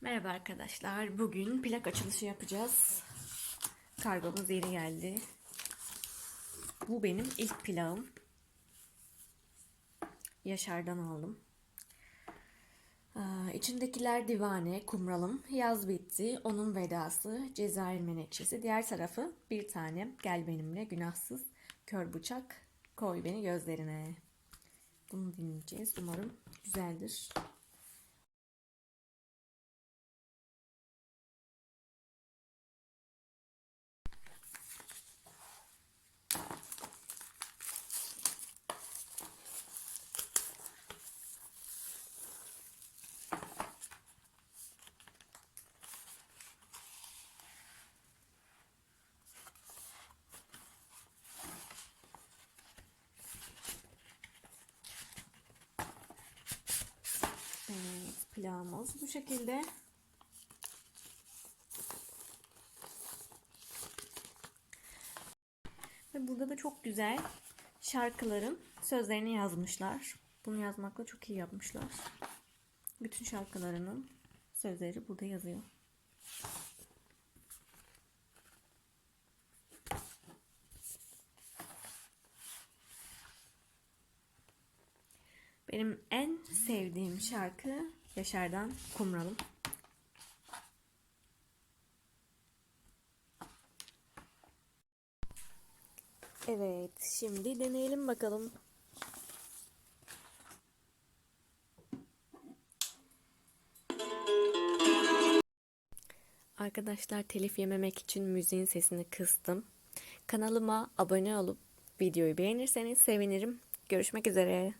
Merhaba arkadaşlar. Bugün plak açılışı yapacağız. Kargomuz yeni geldi. Bu benim ilk plağım. Yaşar'dan aldım. Aa, İçindekiler divane, kumralım, yaz bitti, onun vedası, Cezayir menekşesi. Diğer tarafı bir tane gel benimle günahsız, kör bıçak, koy beni gözlerine. Bunu dinleyeceğiz. Umarım güzeldir. Evet, plağımız bu şekilde. Ve burada da çok güzel şarkıların sözlerini yazmışlar. Bunu yazmakla çok iyi yapmışlar. Bütün şarkılarının sözleri burada yazıyor. Benim en sevdiğim şarkı Yaşar'dan Kumralım. Evet, şimdi deneyelim bakalım. Arkadaşlar telif yememek için müziğin sesini kıstım. Kanalıma abone olup videoyu beğenirseniz sevinirim. Görüşmek üzere.